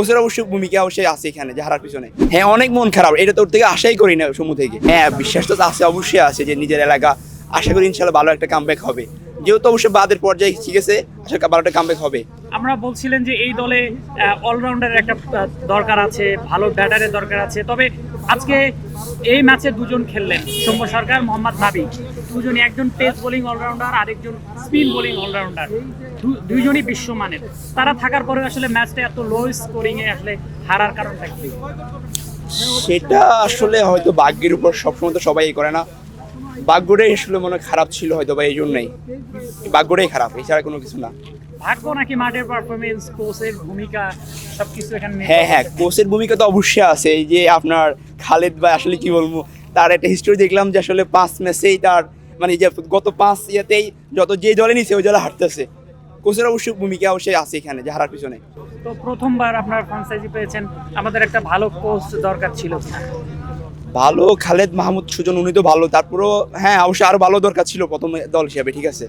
কোচের অবশ্যই ভূমিকা অবশ্যই আছে এখানে, যে হারার পিছনে। হ্যাঁ অনেক মন খারাপ, এটা তোর থেকে আশাই করি না সমু থেকে। হ্যাঁ বিশ্বাস তো আছে, অবশ্যই আছে যে নিজের এলাকা। আশা করি ইনশাল্লাহ ভালো একটা কামব্যাক হবে। যেহেতু বাদের পর্যায়ে ঠিক আছে, আশা ভালো একটা কামব্যাক হবে। আমরা বলছিলেন যে এই দলে অলরাউন্ডারের একটা দরকার আছে, ভালো ব্যাটারের দরকার আছে। তবে আজকে এই ম্যাচে দুজন খেললেন, সৌম্য সরকার, মোহাম্মদ নাবি দুজনই একজন পেস বোলিং অলরাউন্ডার আরেকজন স্পিন বোলিং অলরাউন্ডার। দুইজনই বিশ্বমানের। তারা থাকার পরে আসলে ম্যাচটা এত লো স্কোরিং এ আসলে হারার কারণটা কি? সেটা আসলে হয়তো ভাগ্যের উপর সবসময় তো সবাই করে না। ভাগ্যটাই আসলে মনে হয় খারাপ ছিল হয়তো বা এই জন্যই ভাগ্যটাই খারাপ এছাড়া কোনো কিছু না। ভাগ্য নাকি মাঠের পারফরমেন্স কোচের ভূমিকা সবকিছু এখানে হ্যাঁ হ্যাঁ কোচের ভূমিকা তো অবশ্যই আছে। এই যে আপনার খালেদ ভাই আসলে কি বলব? তার একটা হিস্টোরি দেখলাম যে আসলে পাঁচ ম্যাচেই তার মানে যে গত পাঁচ ইয়েতেই যত যে দলে নিছে, ওই জলে হারতেছে। কোচের অবশ্যই ভূমিকা অবশ্যই আছে এখানে, যে হারার পিছনে। তো প্রথমবার আপনার ফ্রাঞ্চাইজি পেয়েছেন। আমাদের একটা ভালো কোচ দরকার ছিল। ভালো খালেদ মাহমুদ সুজন উনি তো ভালো। তারপরও হ্যাঁ অবশ্যই আরও ভালো দরকার ছিল প্রথম দল হিসাবে ঠিক আছে?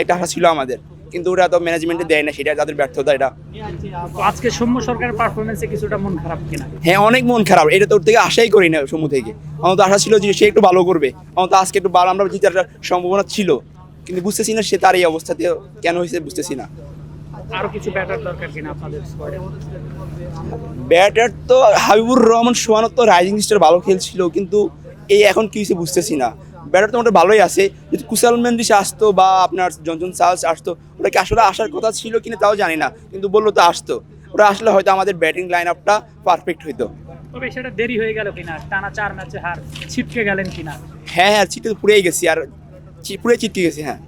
একটা আশা ছিল আমাদের। কিন্তু ওরা তো ম্যানেজমেন্টে দেয় না সেটা তাদের ব্যর্থতা এটা। আজকে সৌম্য সরকারের পারফরমেন্সে কিছুটা মন খারাপ কিনা? হ্যাঁ অনেক মন খারাপ। এটা তোর থেকে আশাই করি না সমু থেকে। আমার তো আশা ছিল যে সে একটু ভালো করবে। আমার তো আজকে একটু ভালো আমরা জিতার সম্ভাবনা ছিল। কিন্তু বুঝতেছি না সে তার এই অবস্থাতে কেন হয়েছে বুঝতেছি না। আরও কিছু ব্যাটার দরকার কিনা আপনাদের স্কোয়াডে ব্যাটার তো হাবিবুর রহমান সোহানত তো রাইজিং স্টার ভালো খেলছিল কিন্তু এই এখন কি হয়েছে বুঝতেছি না। ব্যাটার তো মোটামুটি ভালোই আছে যদি কুশাল মেন্দিস আসতো বা আপনার জনজন চার্লস আসতো ওরা কি আসলে আসার কথা ছিল কিনা তাও জানি না কিন্তু বলল তো আসতো। ওরা আসলে হয়তো আমাদের ব্যাটিং লাইন আপটা পারফেক্ট হইতো। তবে সেটা দেরি হয়ে গেল কিনা? টানা চার ম্যাচে হার ছিটকে গেলেন কিনা? হ্যাঁ হ্যাঁ চিটে তো পুড়েই গেছি আর পুড়ে চিটকে গেছি হ্যাঁ।